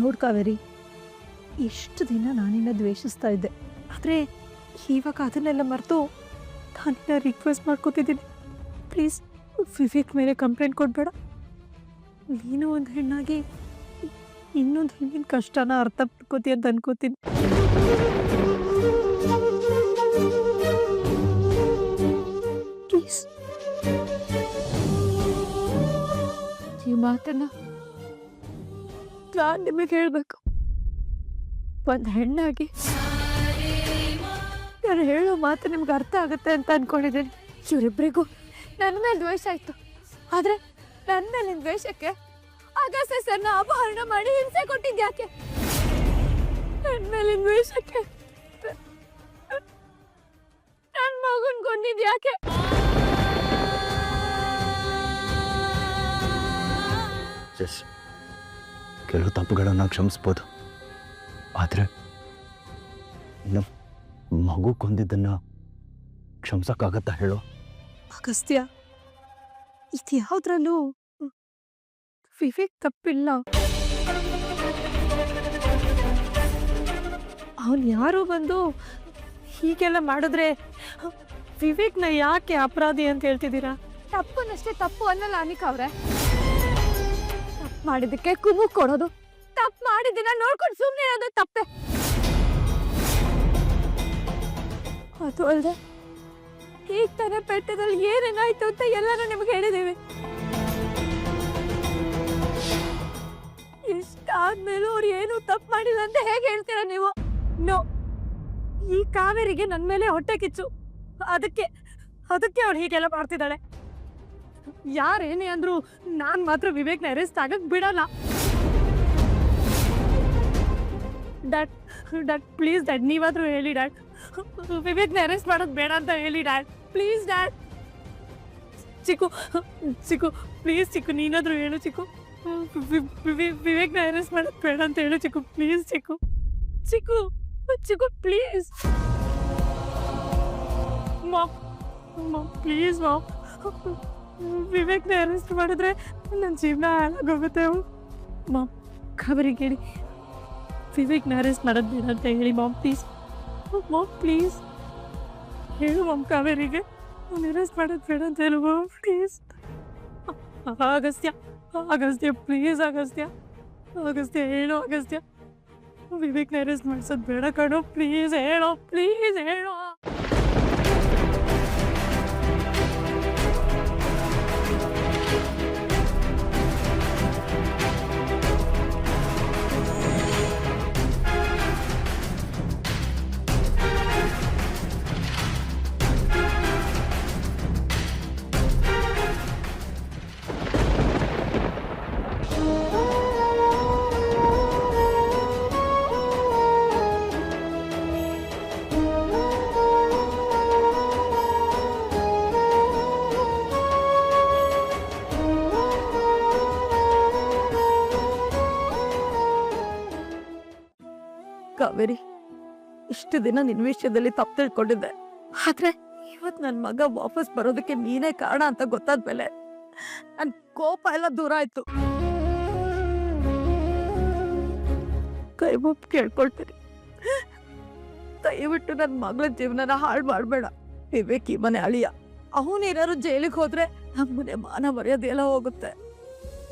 ನೋಡ್ ಕಾವೇರಿ ಎಷ್ಟು ದಿನ ನಾನಿನ್ನ ದ್ವೇಷಿಸ್ತಾ ಇದ್ದೆ. ಆದರೆ ಇವಾಗ ಅದನ್ನೆಲ್ಲ ಮರೆತು ನಾನಿನ್ನ ರಿಕ್ವೆಸ್ಟ್ ಮಾಡ್ಕೋತಿದ್ದೀನಿ. ಪ್ಲೀಸ್ ವಿವೇಕ್ ಮೇಲೆ ಕಂಪ್ಲೇಂಟ್ ಕೊಡಬೇಡ. ನೀನು ಒಂದು ಹೆಣ್ಣಾಗಿ ಇನ್ನೊಂದು ಹೆಣ್ಣಿನ ಕಷ್ಟನ ಅರ್ಥ ಮಾಡ್ಕೋತಿ ಅಂತ ಅನ್ಕೋತೀನಿ. ಪ್ಲೀಸ್ ಈ ಮಾತನ್ನ ನಾನು ನಿಮಗೆ ಹೇಳಬೇಕು. ಒಂದು ಹೆಣ್ಣಾಗಿ. ನಾನು ಹೇಳೋ ಮಾತು ನಿಮ್ಗೆ ಅರ್ಥ ಆಗುತ್ತೆ ಅಂತ ಅನ್ಕೊಂಡಿದ್ದೀನಿ. ಇವರಿಬ್ಬರಿಗೂ ನನ್ನ ಮೇಲೆ ದ್ವೇಷ ಆಯ್ತು. ಆದರೆ ನನ್ನ ಮೇಲಿನ ದ್ವೇಷಕ್ಕೆ ಅಗಸ್ಯ ಸರ್ನ ಅಪಹರಣ ಮಾಡಿ ಹಿಂಸೆ ಕೊಟ್ಟಿದ್ಯಾಕೆ ನನ್ನ ಮೇಲಿನ ದ್ವೇಷಕ್ಕೆ ನನ್ನ ಮಗನ್ ಕೊಂದಿದ್ಯಾಕೆ ಎಸ್ ಕೆಲವು ತಪ್ಪುಗಳನ್ನು ಕ್ಷಮಿಸ್ಬೋದು. ಆದರೆ ನಮ್ಮ ಮಗು ಕೊಂದಿದ್ದನ್ನು ಕ್ಷಮಿಸೋಕ್ಕಾಗತ್ತಾ ಹೇಳು? ಅಗಸ್ತ್ಯ ಇದು ಯಾವುದ್ರಲ್ಲೂ ವಿವೇಕ್ ತಪ್ಪಿಲ್ಲ. ಅವನು ಯಾರು ಬಂದು ಹೀಗೆಲ್ಲ ಮಾಡಿದ್ರೆ ವಿವೇಕ್ನ ಯಾಕೆ ಅಪರಾಧಿ ಅಂತ ಹೇಳ್ತಿದ್ದೀರಾ? ತಪ್ಪನ್ನಷ್ಟೇ ತಪ್ಪು ಅನ್ನಲ್ಲ ಅನಿಕಾ ಅವ್ರೆ. ತಪ್ಪು ಮಾಡಿದ್ದಕ್ಕೆ ಕುಮು ಕೊಡೋದು. ತಪ್ಪು ಮಾಡಿದ್ದನ್ನ ನೋಡ್ಕೊಂಡು ಸುಮ್ಮನೆ ಇರೋದು ತಪ್ಪೆ. ಅದು ಅಲ್ಲದೆ ಈಗ ತಾನೇ ಪೆಟ್ಟದಲ್ಲಿ ಏನೇನಾಯ್ತು ಅಂತ ಎಲ್ಲರೂ ನಿಮ್ಗೆ ಹೇಳಿದ್ದೀವಿ. ಇಷ್ಟಾದ್ಮೇಲೂ ಅವ್ರು ಏನು ತಪ್ಪು ಮಾಡಿಲ್ಲ ಅಂತ ಹೇಗೆ ಹೇಳ್ತೀರಾ ನೀವು? ನೋ. ಈ ಕಾವೇರಿಗೆ ನನ್ನ ಮೇಲೆ ಹೊಟ್ಟೆ ಕಿಚ್ಚು. ಅದಕ್ಕೆ ಅದಕ್ಕೆ ಅವಳು ಹೀಗೆಲ್ಲ ಮಾಡ್ತಿದ್ದಾಳೆ. ಯಾರೇನೇ ಅಂದ್ರು ನಾನ್ ಮಾತ್ರ ವಿವೇಕ್ನ ಅರೆಸ್ಟ್ ಆಗಕ್ ಬಿಡಲ್ಲ. ಡ್ಯಾಡ್ ಡ್ಯಾಡ್ ಪ್ಲೀಸ್ ಡ್ಯಾಡ್ ನೀವಾದ್ರೂ ಹೇಳಿ ಡ್ಯಾಡ್ ವಿವೇಕ್ನ ಅರೆಸ್ಟ್ ಮಾಡೋದು ಬೇಡ ಅಂತ ಹೇಳಿ dad please dad Chikku Chikku please Chikku, ನೀನಾದ್ರೂ ಹೇಳು, ಚಿಕ್ಕು. ವಿವೇಕ್ನ ಅರೆಸ್ಟ್ ಮಾಡೋದು ಬೇಡ ಅಂತ ಹೇಳು, Chikku. Please Chikku. Chikku Chikku please mom please mom ವಿವೇಕ್ನ arrest ಮಾಡಿದ್ರೆ ನನ್ನ ಜೀವನ ಹಾಳಾಗೋಗುತ್ತೆ. ಮಾಮ್, ಖಬರಿಗೆ ಹೇಳಿ. ವಿವೇಕ್ನ ಅರೆಸ್ಟ್ ಮಾಡೋದು ಬೇಡ ಅಂತ ಹೇಳಿ ಮಾಮ್ ಪ್ಲೀಸ್ ಮಾಮ್ ಪ್ಲೀಸ್ ಹೇಳು ಮಾಮ್ ಕಾವೇರಿಗೆ. ಅವ್ನು ಅರೆಸ್ಟ್ ಮಾಡೋದು ಬೇಡ ಅಂತ ಹೇಳು mom please Agastya Agastya please Agastya Agastya ಹೇಳು ಅಗಸ್ತ್ಯ ವಿವೇಕ್ನ ಅರೆಸ್ಟ್ ಮಾಡ್ಸೋದು ಬೇಡ ಕಣೋ ಪ್ಲೀಸ್ ಹೇಳೋ ಪ್ಲೀಸ್ ಹೇಳೋ. ಇಷ್ಟು ದಿನ ನಿನ್ ವಿಷಯದಲ್ಲಿ ತಪ್ಪು ತಿಳ್ಕೊಂಡಿದ್ದೆ. ಆದ್ರೆ ಇವತ್ತು ನನ್ನ ಮಗ ವಾಪಸ್ ಬರೋದಕ್ಕೆ ನೀನೇ ಕಾರಣ ಅಂತ ಗೊತ್ತಾದ್ಮೇಲೆ ನನ್ ಕೋಪ ಎಲ್ಲ ದೂರ ಆಯ್ತು. ಕೈ ಮುಪ್ ಕೇಳ್ಕೊಳ್ತೀನಿ. ದಯವಿಟ್ಟು ನನ್ನ ಮಗಳ ಜೀವನನ ಹಾಳು ಮಾಡಬೇಡ. ವಿವೇಕ್ ಈ ಮನೆ ಅಳಿಯ. ಅವನೇನಾದ್ರು ಜೈಲಿಗೆ ಹೋದ್ರೆ ನಮ್ಮನೆ ಮಾನ ಮರ್ಯಾದೆ ಎಲ್ಲ ಹೋಗುತ್ತೆ.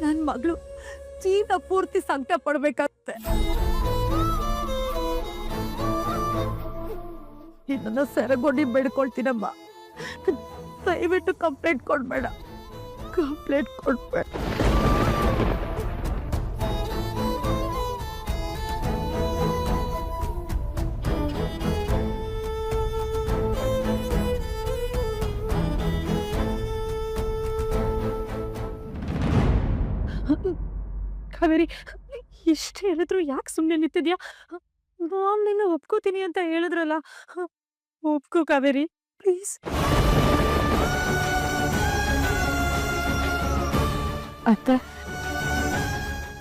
ನನ್ನ ಮಗಳು ಜೀವನ ಪೂರ್ತಿ ಸಂಕಟ ಪಡ್ಬೇಕಾಗುತ್ತೆ. ನಿನ್ನನ್ನು ಸೆರಗೊಂಡಿ ಬೇಡ್ಕೊಳ್ತೀನಮ್ಮ. ದಯವಿಟ್ಟು ಕಂಪ್ಲೇಂಟ್ ಕೊಡ್ಬೇಡ. ಕಂಪ್ಲೇಂಟ್ ಕೊಡ್ಬೇಡ. ಕಾವೇರಿ ಎಷ್ಟು ಹೇಳಿದ್ರು ಯಾಕೆ ಸುಮ್ಮನೆ ನಿಂತಿದ್ಯಾ? ಮಾಮ್ ನಿನ್ನ ಒಪ್ಕೋತೀನಿ ಅಂತ ಹೇಳಿದ್ರಲ್ಲ ಒಪ್ಕೋ ಕಾವೇರಿ, ಪ್ಲೀಸ್. ಅತ್ತ,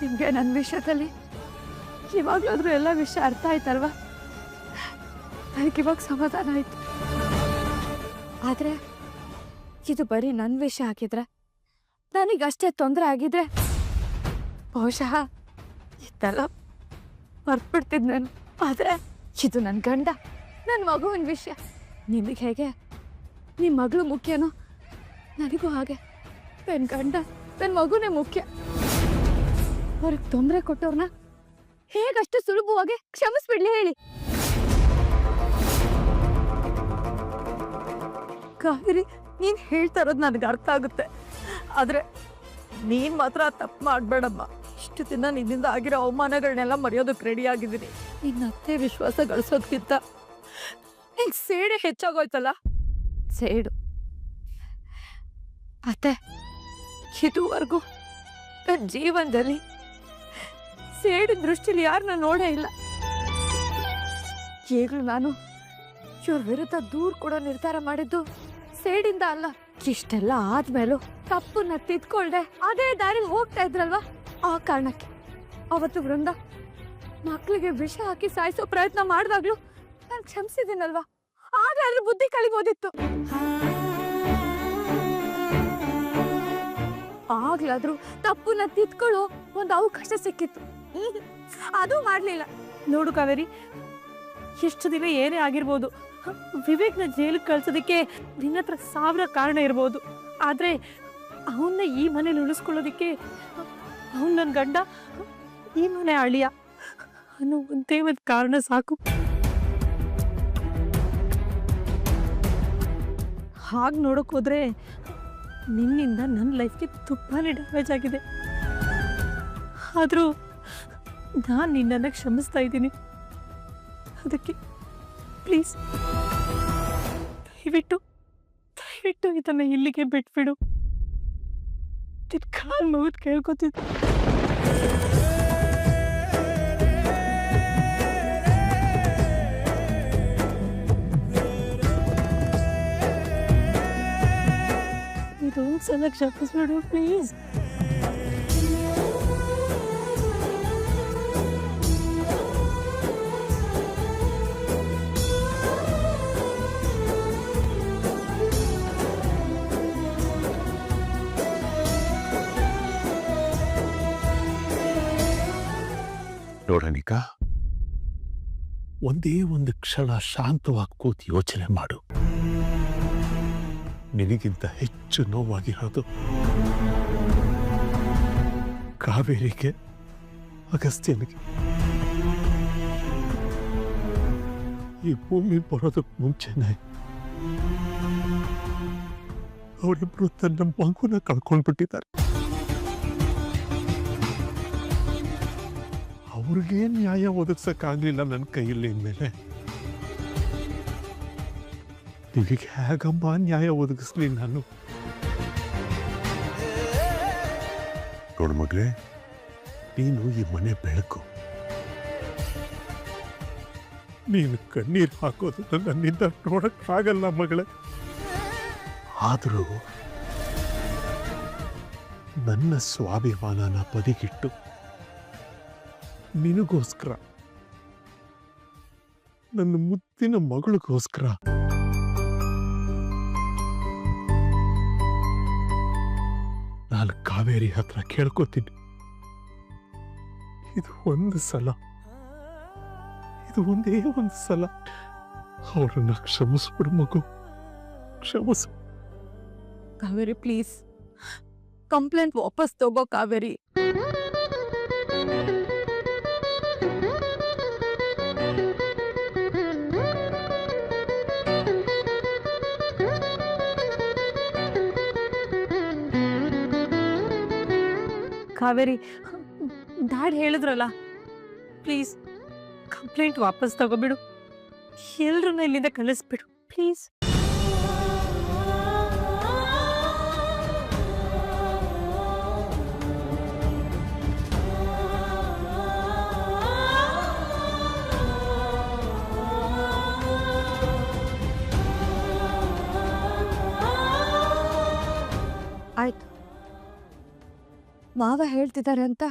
ನಿಮಗೆ ನನ್ನ ವಿಷಯದಲ್ಲಿ ಇವಾಗ್ಲಾದ್ರೂ ಎಲ್ಲ ವಿಷಯ ಅರ್ಥ ಆಯ್ತಲ್ವಾ? ನನಗೆ ಇವಾಗ ಸಮಾಧಾನ ಆಯ್ತು. ಆದ್ರೆ ಇದು ಬರೀ ನನ್ನ ವಿಷಯ ಹಾಕಿದ್ರೆ, ನನಗಷ್ಟೇ ತೊಂದರೆ ಆಗಿದ್ರೆ, ಬಹುಶಃ ಇದೆಲ್ಲ ಮರ್ತ್ಬಿಡ್ತಿದ್ ನಾನು. ಆದ್ರೆ ಇದು ನನ್ನ ಗಂಡ ನನ್ನ ಮಗುವಿನ ವಿಷಯ. ನಿಮಗೆ ಹೇಗೆ? ನಿಮ್ಮ ಮಗಳು ಮುಖ್ಯನೋ? ನನಗೂ ಹಾಗೆ. ನನ್ನ ಗಂಡ ನನ್ನ ಮಗುನೇ ಮುಖ್ಯ. ಅವ್ರಿಗೆ ತೊಂದರೆ ಕೊಟ್ಟವ್ರನ್ನ ಹೇಗಷ್ಟು ಸುಲಭವಾಗಿ ಕ್ಷಮಿಸ್ಬಿಡ್ಲಿ ಹೇಳಿ. ಕಾವೇರಿ, ನೀನ್ ಹೇಳ್ತಾ ಇರೋದು ನನಗೆ ಅರ್ಥ ಆಗುತ್ತೆ. ಆದ್ರೆ ನೀನ್ ಮಾತ್ರ ತಪ್ಪು ಮಾಡ್ಬೇಡಮ್ಮ. ಇಷ್ಟು ದಿನ ನಿನ್ನಿಂದ ಆಗಿರೋ ಅವಮಾನಗಳನ್ನೆಲ್ಲ ಮರೆಯೋದಕ್ಕೆ ರೆಡಿ ಆಗಿದ್ದೀನಿ. ನಿನ್ನ ಅತ್ತೆ ವಿಶ್ವಾಸ ಗಳಿಸೋದ್ಕಿಂತ ನಿಂಗೆ ಸೇಡೆ ಹೆಚ್ಚಾಗೋಯ್ತಲ್ಲ? ಸೇಡು. ಅತ್ತೆ ಇದುವರೆಗೂ ನನ್ನ ಜೀವನದಲ್ಲಿ ಸೇಡಿನ ದೃಷ್ಟಿಲಿ ಯಾರನ್ನ ನೋಡೇ ಇಲ್ಲ. ಈಗಲೂ ನಾನು ಇವ್ರ ವಿರುದ್ಧ ದೂರ ಕೊಡೋ ನಿರ್ಧಾರ ಮಾಡಿದ್ದು ಸೇಡಿಂದ ಅಲ್ಲ. ಇಷ್ಟೆಲ್ಲ ಆದ್ಮೇಲೂ ತಪ್ಪನ್ನ ತಿದ್ಕೊಳ್ದೆ ಅದೇ ದಾರಿ ಹೋಗ್ತಾ ಇದ್ರಲ್ವಾ? ಆ ಕಾರಣಕ್ಕೆ ಅವತ್ತು ವೃಂದ ಮಕ್ಳಿಗೆ ವಿಷ ಹಾಕಿ ಸಾಯಿಸೋ ಪ್ರಯತ್ನ ಮಾಡಿದಾಗ್ಲೂ ನಾನು ಕ್ಷಮಿಸಿದ್ದೀನಲ್ವಾ? ಅದ್ರ ಬುದ್ಧಿ ಕಲಿಬೋದಿತ್ತು. ಆಗ್ಲಾದ್ರೂ ತಪ್ಪನ್ನ ತಿದ್ಕೊಳ್ಳೋ ಒಂದು ಅವಕಾಶ ಸಿಕ್ಕಿತ್ತು. ಅದು ಮಾಡ್ಲಿಲ್ಲ. ನೋಡು ಕಾವೇರಿ ಎಷ್ಟು ದಿನ ಏನೇ ಆಗಿರ್ಬೋದು, ವಿವೇಕ್ನ ಜೈಲಿಗೆ ಕಳ್ಸೋದಕ್ಕೆ ನಿನ್ನ ಹತ್ರ ಸಾವಿರ ಕಾರಣ ಇರ್ಬೋದು. ಆದ್ರೆ ಅವನ್ನ ಈ ಮನೇಲಿ ಉಳಿಸ್ಕೊಳ್ಳೋದಿಕ್ಕೆ ಅವನ್ ನನ್ನ ಗಂಡ ಈ ಮನೆ ಅಳಿಯ. ಅನ್ನೋ ಒಂದೇ ಒಂದು ಕಾರಣ ಸಾಕು. ಹಾಗೆ ನೋಡಕ್ ಹೋದ್ರೆ ನಿನ್ನಿಂದ ನನ್ನ ಲೈಫ್ಗೆ ತುಂಬಾ ಡ್ಯಾಮೇಜ್ ಆಗಿದೆ. ಆದರೂ ನಾನು ನಿನ್ನನ್ನು ಕ್ಷಮಿಸ್ತಾ ಇದ್ದೀನಿ. ಅದಕ್ಕೆ ಪ್ಲೀಸ್ ದಯವಿಟ್ಟು ದಯವಿಟ್ಟು ಇದನ್ನು ಇಲ್ಲಿಗೆ ಬಿಟ್ಬಿಡು. ಕಾಲ್ ಮುಗಿದು ಕೇಳ್ಕೊತಿದ್ದೆ ಇದೊಂದು ಸಲ ಕ್ಷಮಿಸ್ಬಿಡು ಪ್ಲೀಸ್ ನೋಡಣಿಕ ಒಂದೇ ಒಂದು ಕ್ಷಣ ಶಾಂತವಾಗಿ ಕೂತು ಯೋಚನೆ ಮಾಡು. ನಿನಗಿಂತ ಹೆಚ್ಚು ನೋವಾಗಿರೋದು ಕಾವೇರಿಗೆ, ಅಗಸ್ತ್ಯನಿಗೆ. ಈ ಭೂಮಿ ಬರೋದಕ್ಕೆ ಮುಂಚೆನೆ ಅವರಿಬ್ರು ತನ್ನ ಮಗುನ ಕಳ್ಕೊಂಡ್ಬಿಟ್ಟಿದ್ದಾರೆ. ಅವ್ರಿಗೇನು ನ್ಯಾಯ ಒದಗಿಸಕ್ಕಾಗ್ಲಿಲ್ಲ ನನ್ನ ಕೈಯಲ್ಲಿ ಇನ್ಮೇಲೆ. ನಿಮಗೆ ಹೇಗಮ್ಮ ನ್ಯಾಯ ಒದಗಿಸ್ಲಿ ನಾನು. ನೋಡು ಮಗಳೇ ನೀನು ಈ ಮನೆ ಬೆಳಕು. ನೀನು ಕಣ್ಣೀರು ಹಾಕೋದು ನನ್ನಿಂದ ನೋಡಕ್ಕಾಗಲ್ಲ ಮಗಳೇ. ಆದರೂ ನನ್ನ ಸ್ವಾಭಿಮಾನನ ಬದಿಗಿಟ್ಟು ನಿನಗೋಸ್ಕರ ನನ್ನ ಮುತ್ತಿನ ಮಗಳಿಗೋಸ್ಕರ ಕಾವೇರಿ ಹತ್ರ ಕೇಳ್ಕೊತೀನಿ. ಇದು ಒಂದು ಸಲ. ಇದು ಒಂದೇ ಒಂದು ಸಲ. ಅವರನ್ನ ಕ್ಷಮಿಸ್ಬಿಡು ಮಗು. ಕ್ಷಮಿಸು. ಕಾವೇರಿ ಪ್ಲೀಸ್. ಕಂಪ್ಲೇಂಟ್ ವಾಪಸ್ ತಗೋ ಕಾವೇರಿ. ಕಾವೇರಿ ಡ್ಯಾಡ್ ಹೇಳಿದ್ರಲ್ಲ ಪ್ಲೀಸ್ ಕಂಪ್ಲೇಂಟ್ ವಾಪಸ್ ತಗೋಬಿಡು. ಎಲ್ರನ್ನ ಇಲ್ಲಿಂದ ಕಲಿಸ್ಬಿಡು ಪ್ಲೀಸ್ ಮಾವ ಹೇಳ್ತಿದ್ದಾರೆ ಅಂತ?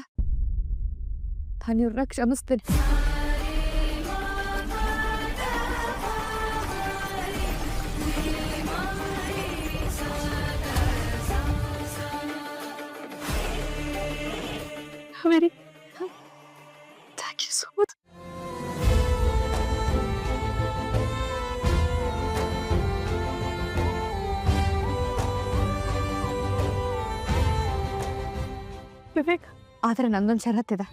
ನಾನು ಇವ್ರನ್ನ ಕ್ಷಮಿಸ್ತೀನಿ. Very, ಆದರೆ ನಂದೊಂದು ಷರತ್ತಿದೆ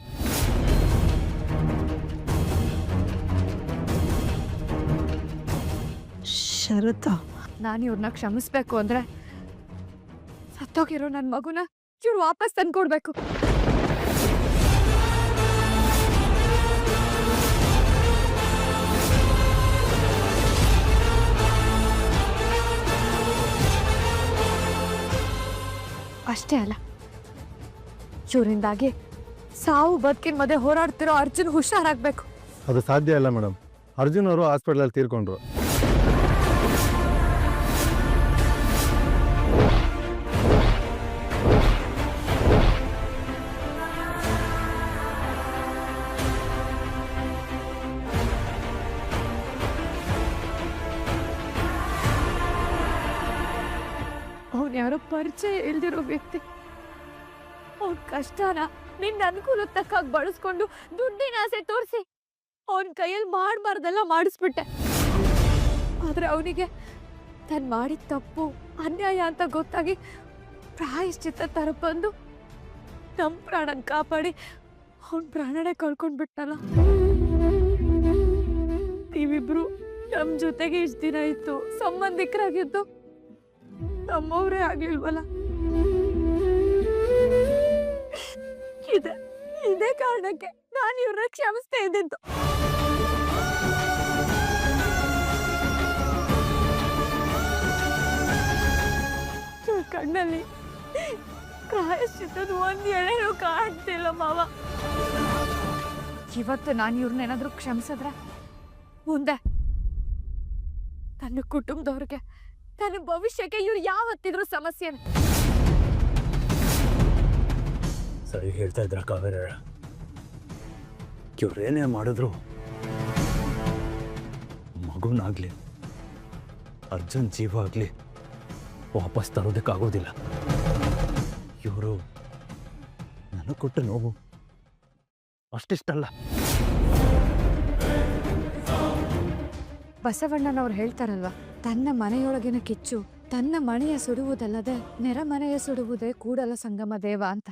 ಶರತ್ ನಾನು ಇವ್ರನ್ನ ಕ್ಷಮಿಸ್ಬೇಕು ಅಂದ್ರೆ ಸತ್ತೋಗಿರೋ ನನ್ನ ಮಗುನ ಇವ್ರು ವಾಪಸ್ ತಂದ್ಕೊಡ್ಬೇಕು. ಅಷ್ಟೇ ಅಲ್ಲ. ಇವರಿಂದಾಗಿ ಸಾವು ಬದುಕಿನ ಮಧ್ಯೆ ಹೋರಾಡ್ತಿರೋ ಅರ್ಜುನ್ ಹುಷಾರಾಗಬೇಕು. ಅದು ಸಾಧ್ಯ ಇಲ್ಲ ಮೇಡಮ್. ಅರ್ಜುನ್ ಅವರು ಹಾಸ್ಪಿಟ್ಲಲ್ಲಿ ತೀರ್ಕೊಂಡ್ರು. ಅವ್ನು ಯಾರೋ ಪರಿಚಯ ಇಲ್ದಿರೋ ವ್ಯಕ್ತಿ. ಅವ್ನ ಕಷ್ಟನ ನಿನ್ನ ಅನುಕೂಲ ತಕ್ಕಾಗಿ ಬಳಸ್ಕೊಂಡು ದುಡ್ಡಿನ ಆಸೆ ತೋರಿಸಿ. ಅವನ ಕೈಯಲ್ಲಿ ಮಾಡಬಾರ್ದೆಲ್ಲ ಮಾಡಿಸ್ಬಿಟ್ಟೆ. ಆದರೆ ಅವನಿಗೆ ತಾನು ಮಾಡಿದ ತಪ್ಪು, ಅನ್ಯಾಯ ಅಂತ ಗೊತ್ತಾಗಿ ಪ್ರಾಯಶ್ಚಿತ್ತ ತರ ಬಂದು ನಮ್ಮ ಪ್ರಾಣನ ಕಾಪಾಡಿ ಅವನ ಪ್ರಾಣನೇ ಕಳ್ಕೊಂಡ್ಬಿಟ್ಟಲ್ಲ ನೀವಿಬ್ರು ನಮ್ಮ ಜೊತೆಗೆ ಇಷ್ಟು ದಿನ ಇತ್ತು ಸಂಬಂಧಿಕರಾಗಿದ್ದು ನಮ್ಮವರೇ ಆಗ್ಲಿಲ್ವಲ್ಲ? ಇದೆ. ಇದೇ ಕಾರಣಕ್ಕೆ ನಾನು ಇವ್ರನ್ನ ಕ್ಷಮಿಸ್ತಾ ಇದ್ದಿದ್ದು. ಕಣ್ಣಲ್ಲಿ ಕಾಯಶ್ಚಿತ್ತದ ಒಂದ್ ಎಳೆನೂ ಕಾಣ್ತಿಲ್ಲ ಮಾವ. ಇವತ್ತು ನಾನು ಇವ್ರನ್ನ ಏನಾದ್ರೂ ಕ್ಷಮಿಸಿದ್ರೆ? ಮುಂದೆ ತನ್ನ ಕುಟುಂಬದವ್ರಿಗೆ, ತನ್ನ ಭವಿಷ್ಯಕ್ಕೆ ಇವ್ರು ಯಾವತ್ತಿದ್ರು ಸಮಸ್ಯೆನೆ ಸರಿ, ಹೇಳ್ತಾ ಇದ್ರ ಕಾವೇರ ಇವ್ರೇನೇ ಮಾಡಿದ್ರು? ಮಗುನಾಗ್ಲಿ, ಅರ್ಜುನ್ ಜೀವ ಆಗಲಿ, ವಾಪಸ್ ತರೋದಕ್ಕಾಗೋದಿಲ್ಲ. ಇವರು ನನಗೆ ಕೊಟ್ಟ ನೋವು ಅಷ್ಟಿಷ್ಟಲ್ಲ. ಬಸವಣ್ಣನವ್ರು ಹೇಳ್ತಾರಲ್ವಾ, ತನ್ನ ಮನೆಯೊಳಗಿನ ಕಿಚ್ಚು, ತನ್ನ ಮನೆಯ ಸುಡುವುದಲ್ಲದೆ ನೆರೆ ಮನೆಯ ಸುಡುವುದೇ ಕೂಡಲ ಸಂಗಮ ದೇವ ಅಂತ.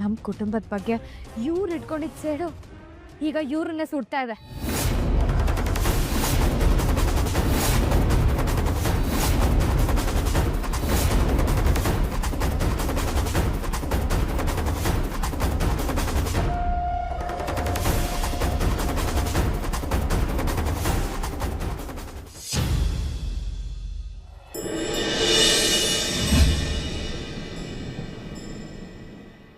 ನಮ್ಮ ಕುಟುಂಬದ ಬಗ್ಗೆ ಇವ್ರು ಇಟ್ಕೊಂಡಿದ್ ಸೇಡು. ಈಗ ಇವ್ರನ್ನೇ ಸುಡ್ತಾ ಇದೆ.